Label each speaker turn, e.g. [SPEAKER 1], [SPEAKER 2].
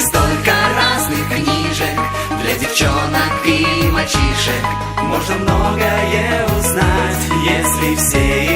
[SPEAKER 1] И столько разных книжек Для девчонок и мальчишек
[SPEAKER 2] Можно многое узнать, если все их.